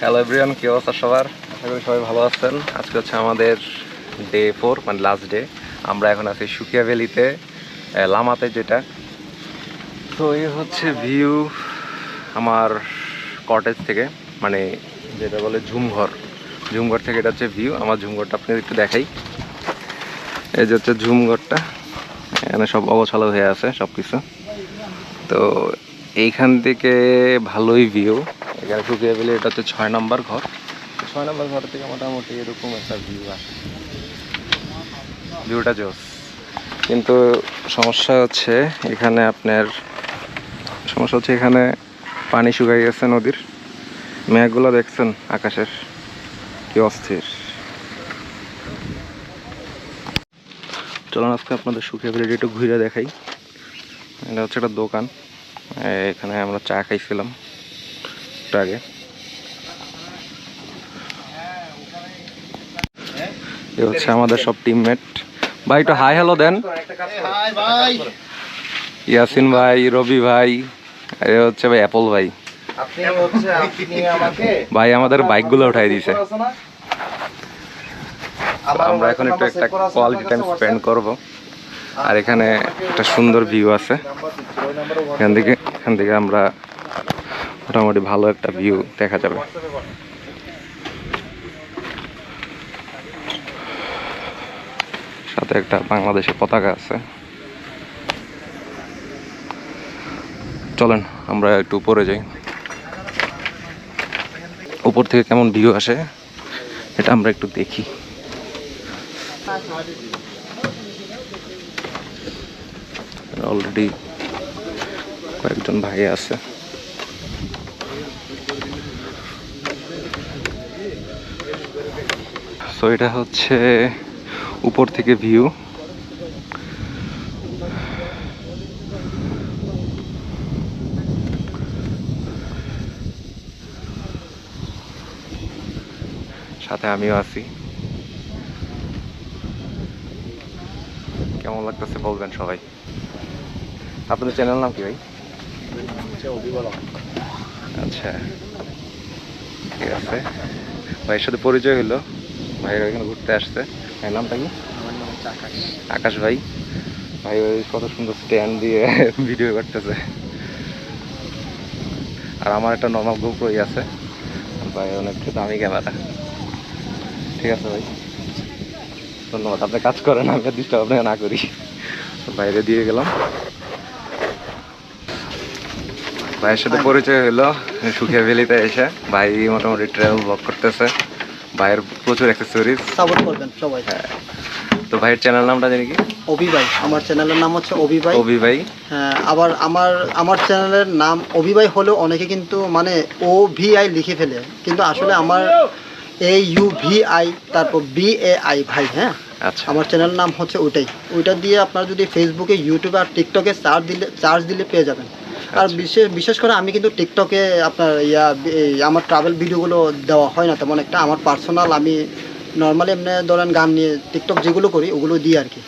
Hello everyone কি অবস্থা সবার? আশা করি সবাই ভালো আছেন। আজকে হচ্ছে আমাদের ডে ফোর মানে লাস্ট ডে আমরা এখন আছি সুকিয়া ভ্যালিতে লামাতে যেটা। তো এই হচ্ছে ভিউ আমার কটেজ থেকে মানে যেটা বলে ঝুমঘর। ঝুমঘর থেকে এটা হচ্ছে ভিউ আমার ঝুমঘরটা আপনাদের একটু দেখাই। এই যে হচ্ছে ঝুমঘরটা, এখানে সব অগোছালো হয়ে আছে সব কিছু তো এইখান থেকে ভালোই ভিউ এখানে শুকিয়ে ফেলে এটা হচ্ছে ছয় নম্বর ঘর। ছয় নম্বর ঘর থেকে মোটামুটি এরকম একটা ভিউ আসে। ভিউটা জোস। কিন্তু সমস্যা হচ্ছে এখানে আপনার সমস্যা হচ্ছে এখানে পানি শুকাই গেছে নদীর। মেঘগুলো দেখছেন আকাশের কি অস্থির। চলুন আজকে আপনাদের শুকিয়ে ফেলে একটু ঘুরে দেখাই। এটা হচ্ছে একটা দোকান। এখানে আমরা চা খাইছিলাম। একটু আগে। এ হচ্ছে আমাদের সব টিমমেট ভাই, একটু হাই হ্যালো দেন। ইয়াসিন ভাই, রবি ভাই, এ হচ্ছে ভাই অ্যাপল ভাই। ভাই, আমাদের বাইকগুলো উঠাই দিয়েছে আমরা এখন একটু একটা কোয়ালিটি টাইম স্পেন্ড করব। আর এখানে একটা সুন্দর ভিউ আছে। এখান থেকে এখান থেকে আমরা মোটামুটি ভালো একটা ভিউ দেখা যাবে। সাথে একটা বাংলাদেশের পতাকা আছে। চলেন, আমরা একটু উপরে যাই। উপর থেকে কেমন ভিউ আসে, এটা আমরা একটু দেখি। অলরেডি কয়েকজন ভাই আছে। সো এটা হচ্ছে উপর থেকে ভিউ। সাথে আমিও আছি। কেমন লাগতেছে বলবেন সবাই? আপনাদের চ্যানেল নাম কি ভাই? আচ্ছা ঠিক আছে। ভাইয়ের সাথে পরিচয় হলো। ভাইয়ের এখানে ঘুরতে আসছে। ভাইয়ের নামটা কি? আকাশ। ভাই। ভাই ওই কত সুন্দর স্ট্যান্ড দিয়ে ভিডিও করতেছে। আর আমার একটা নর্মাল গ্রুপ গোপ্রোই আছে। ভাই অনেক দামি ক্যামেরা ঠিক আছে ভাই। ধন্যবাদ। আপনি কাজ করেন আমি ডিস্টার্ব আপনাকে না করি। বাইরে দিয়ে গেলাম। ভাইয়ের সাথে পরিচয় হলো সুখিয়া ভ্যালিতে এসে। ভাই মোটামুটি ট্রাভেল ব্লগ করতেছে। ভাইয়ের প্রচুর অ্যাক্সেসরিজ সাপোর্ট করবেন সবাই। হ্যাঁ। তো ভাইয়ের চ্যানেল নামটা জানি কি? অভি ভাই। আমার চ্যানেলের নাম হচ্ছে অভি ভাই। অভি ভাই। হ্যাঁ, আবার আমার আমার চ্যানেলের নাম অভি ভাই হলেও অনেকে কিন্তু মানে ও ভি আই লিখে ফেলে। কিন্তু আসলে আমার এ ইউ ভি আই তারপর বি এ আই ভাই হ্যাঁ? আচ্ছা। আমার চ্যানেলের নাম হচ্ছে ওইটাই ওইটা দিয়ে আপনারা যদি ফেসবুকে ইউটিউবে আর টিকটকে চার্জ দিলে চার্জ দিলে পেয়ে যাবেন। আর আচ্ছা। বিশেষ বিশেষ করে আমি কিন্তু টিকটকে আপনার ইয়া আমার ট্রাভেল ভিডিওগুলো দেওয়া হয় না তেমন একটা। আমার পার্সোনাল আমি নর্মালি এমনি ধরেন গান নিয়ে টিকটক যেগুলো করি ওগুলো দিই আর কি।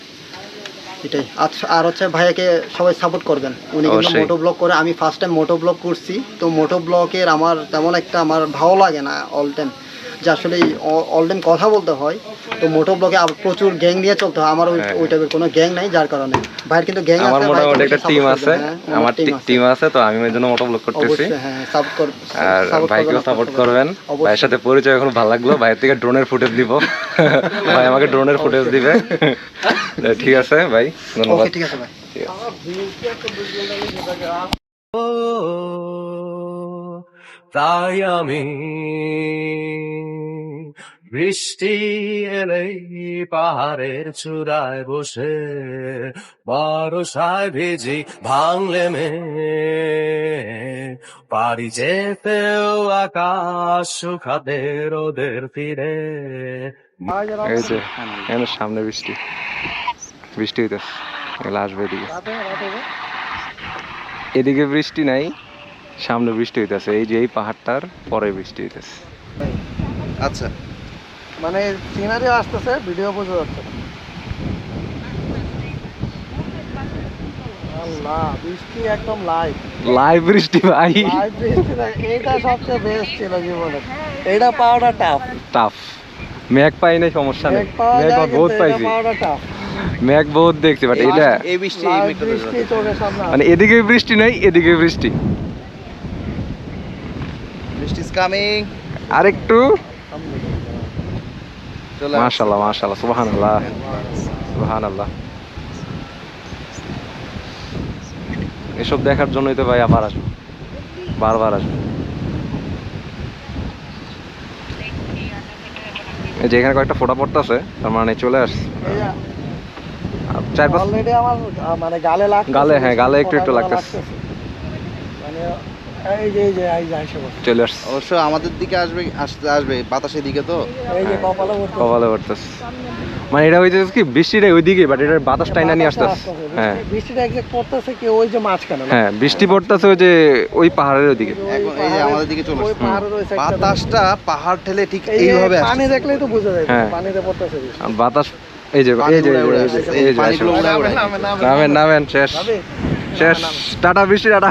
এটাই। আচ্ছা আর হচ্ছে ভাইয়াকে সবাই সাপোর্ট করবেন। উনি কিন্তু মোটো ব্লগ করে। আমি ফার্স্ট টাইম মোটো ব্লগ করছি। তো মোটো ব্লগের আমার তেমন একটা আমার ভালো লাগে না অল টাইম যে আসলে অল টাইম কথা বলতে হয় তো মোটো ব্লগে প্রচুর গ্যাং নিয়ে চলতে হয়। আমার ওই হ্যাঁ। টাইপের কোনো গ্যাং নাই যার কারণে। ভাইয়ের কিন্তু গ্যাং আমার আছে মোটামুটি ভাইকে একটা টিম আছে। হ্যাঁ, আমার টিম আছে। তো আমি ওই জন্য মোটো ব্লগ করতেছি। অবশ্যই হ্যাঁ সাপোর্ট কর আর ভাইকেও সাপোর্ট করবেন। ভাইয়ের সাথে পরিচয় এখন ভালো লাগল। ভাইয়ের থেকে ড্রোনের ফুটেজ দিব। ভাই আমাকে ড্রোনের ফুটেজ দিবে। ঠিক আছে ভাই। ধন্যবাদ। ওকে ঠিক আছে ভাই। তাই আমি বৃষ্টি এলেই পাহাড়ের চূড়ায় বসে বরসায় ভিজি ভাঙলে মে পারি যেতেও আকাশ শুকাতে রোদের তীরে। এই যে এখানে সামনে বৃষ্টি। বৃষ্টি হইতেছে এগুলো আসবে এদিকে। এদিকে বৃষ্টি নাই সামনে বৃষ্টি হইতেছে এই যে এই পাহাড়টার পরে বৃষ্টি হইতেছে। আচ্ছা। মানে সিনারি আসতেছে ভিডিও বোঝা যাচ্ছে না। আল্লাহ বৃষ্টি একদম লাইভ লাইভ বৃষ্টি ভাই। লাইভ বৃষ্টি এইটা সবচেয়ে বেস্ট ছিল জীবনে। এইটা পাওয়াটা টাফ টাফ ম্যাক পাই নাই সমস্যা নেই। পাওয়া ম্যাক বহুত পাইছি। টাফ ম্যাক বহুত দেখছি বাট এটা এই বৃষ্টি বৃষ্টি চোখের সামনে মানে এদিকে বৃষ্টি নাই এদিকে বৃষ্টি। বৃষ্টি ইজ কামিং আরেকটু। মাশাল্লাহ মাশাল্লাহ সুবহানাল্লাহ সুবহানাল্লাহ এসব দেখার জন্যই তো ভাই আবার আসব। বারবার আসব। এই যে এখানে কয়েকটা ফোটা পড়তেছে তার মানে চলে আসছে। চার পাঁচ মানে গালে গালে, হ্যাঁ, গালে একটু একটু লাগতেছে। এই যে এই যে এই যে আইসে চলে আসছে। অবশ্য আমাদের দিকে আসবে আসতে আসবে বাতাসের দিকে তো। এই যে কপালে উঠছে কপালে পড়তেছে মানে এটা হইতেছে কি বৃষ্টিটা ওইদিকে বাট এটার বাতাস টাইনা নিয়ে আসতেছে। হ্যাঁ। বৃষ্টিটা এক্সাক্ট পড়তেছে কি ওই যে মাঝখানে হ্যাঁ বৃষ্টি পড়তেছে ওই যে ওই পাহাড়ের ওইদিকে। এখন এই যে আমাদের দিকে চলে আসছে। বাতাসটা পাহাড় ঠেলে ঠিক এইভাবে পানি দেখলেই তো বোঝা যায় হ্যাঁ। পানিতে পড়তেছে বাতাস এই যে এই এই নামেন নামেন শেষ? শেষ। টাটা বৃষ্টি টাটা।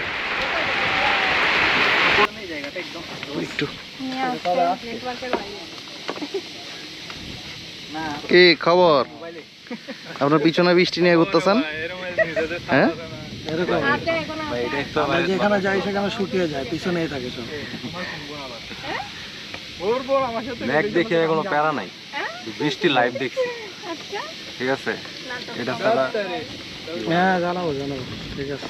কি খবর? আপনার পিছনে বৃষ্টি নিয়ে ঘুরতেছেন? হ্যাঁ? আমরা যেখানে যাই সেখানে শুকিয়ে যায় পিছনেই থাকে সব ম্যাক দেখে কোনো প্যারা নাই। বৃষ্টি লাইভ দেখছি। ঠিক আছে? এটা ছাড়া হ্যাঁ জানাব জানাব ঠিক আছে।